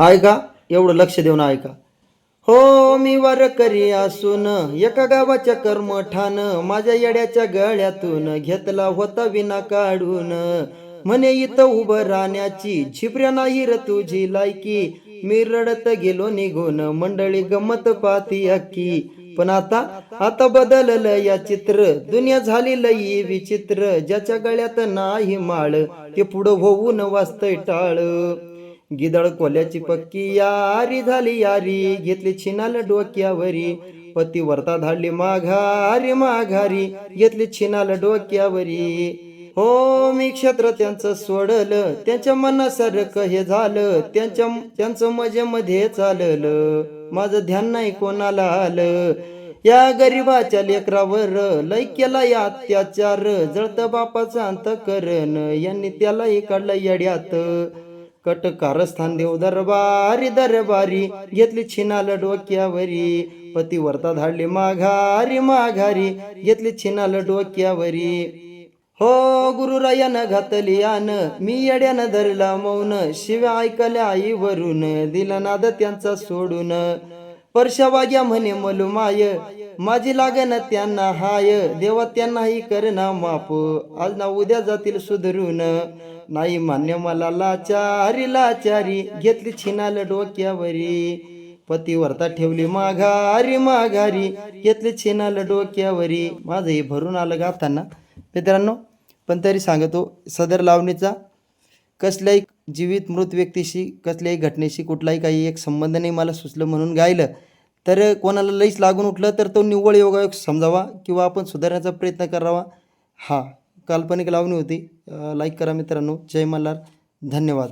ऐका एवढं लक्ष देऊन ऐका. हो मी वार करी असून एका गावाच्या कर्मठान माझ्या येड्याच्या गळ्यातून घेतला होता विना काढून. म्हणे इथं उभं राहण्याची झिपऱ्या नाही र तुझी लायकी. मी रडत गेलो निघून मंडळी गमत पाती अक्की पण आता आता बदललं या चित्र. दुनिया झाली लई विचित्र ज्याच्या गळ्यात नाही माळ ते पुढं होऊन वाचतय टाळ. गिदळ कोल्याची पक्की यारी झाली यारी. घेतली छिनाल डोक्यावरी. पतिवर्ता धाडली माघारी माघारी. घेतली छिनाल डोक्यावरी. हो मी क्षेत्र त्यांचं सोडलं. त्यांच्या मनासारखं हे झालं. त्यांच्या त्यांचं मजेमध्ये चाललं. माझं ध्यान नाही कोणाला आलं. या गरिबाच्या लेकरावर लय केला या अत्याचार. जळत बापाचा अंत करण यांनी त्यालाही काढलं येड्यात. कट कारस्थान देव दरबारी दरबारी घेतली छिनाल डोक्यावरी. पतिवर्ता धाडली माघारी माघारी घेतली छिनाल डोक्यावरी. हो गुरुरायानं घातली आन मी येड्यानं धरला मौन शिव्या ऐकल्या आईवरून दिला नाद त्यांचा सोडून. परशावाग्या म्हणे मलू माय माझी लागन त्यांना हाय देवा त्यांनाही करना माप आज ना उद्या जातील सुधरून. नाही मान्य मला लाचारी लाचारी. घेतली छिनाल डोक्यावरी. पतीवरता ठेवली माघारी माघारी. घेतली छिनाल डोक्यावरी. माझंही भरून आलं गाताना. मित्रांनो पण तरी सांगतो सदर लावणीचा कसल्याही जीवित मृत व्यक्तीशी कसल्याही घटनेशी कुठलाही काही एक संबंध नाही. मला सुचलं म्हणून गायलं. तर कोणाला लईच लागून उठलं तर तो निव्वळ योगायोग समजावा किंवा आपण सुधारण्याचा प्रयत्न करावा. हा. काल्पनिक लावणी होती. लाईक करा मित्रांनो. जय मल्हार. धन्यवाद.